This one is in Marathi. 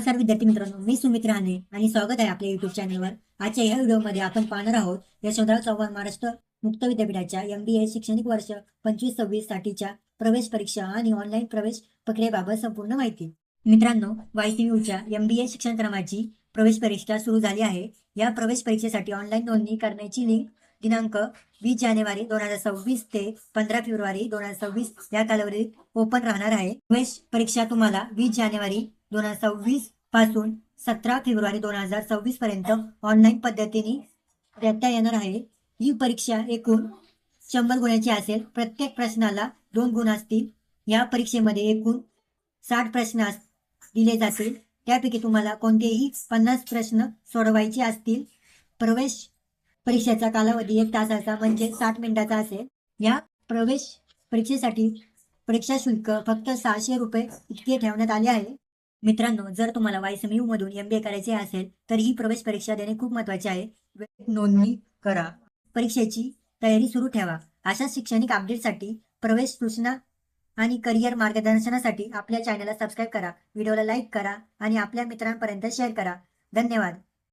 नमस्कार विद्यार्थी मित्रांनो मी सुमित राणे आणि स्वागत आहे आपल्या युट्यूब चॅनलवर आजच्या या व्हिडिओमध्ये आपण पाहणार आहोत यशवंतराव चव्हाण महाराष्ट्र मुक्त विद्यापीठाच्या एम बी ए शैक्षणिक वर्ष पंचवीस सव्वीस साठीच्या प्रवेश परीक्षा आणि ऑनलाईन प्रवेश प्रक्रियेबाबत संपूर्ण माहिती. मित्रांनो वायसीयूच्या एम बी ए शिक्षण क्रमाची प्रवेश परीक्षा सुरू झाली आहे. या प्रवेश परीक्षेसाठी ऑनलाईन नोंदणी करण्याची लिंक दिनांक वीस जानेवारी दोन हजार सव्वीस ते पंधरा फेब्रुवारी दोन हजार सव्वीस या कालावधीत ओपन राहणार आहे. प्रवेश परीक्षा तुम्हाला वीस जानेवारी दोन हजार सव्वीसपासून सतरा फेब्रुवारी दोन हजार सव्वीस पर्यंत ऑनलाईन पद्धतीने देता येणार आहे. ही परीक्षा एकूण शंभर गुणांची असेल. प्रत्येक प्रश्नाला दोन गुण असतील. या परीक्षेमध्ये एकूण साठ प्रश्न दिले जातील. त्यापैकी तुम्हाला कोणतेही पन्नास प्रश्न सोडवायचे असतील. प्रवेश परीक्षेचा कालावधी एक तासाचा म्हणजे साठ मिनिटाचा असेल. या प्रवेश परीक्षेसाठी परीक्षा शुल्क फक्त सहाशे रुपये इतके ठेवण्यात आले आहे. मित्रांनो जर तुम्हाला वायसमयू मधून एम बी ए करायचे असेल तर ही प्रवेश परीक्षा देणे खूप महत्त्वाचे आहे. नोंदणी करा. परीक्षेची तयारी सुरू ठेवा. अशा शैक्षणिक अपडेटसाठी प्रवेश सूचना आणि करिअर मार्गदर्शनासाठी आपल्या चॅनलला सबस्क्राईब करा. व्हिडिओला लाईक करा आणि आपल्या मित्रांपर्यंत शेअर करा. धन्यवाद.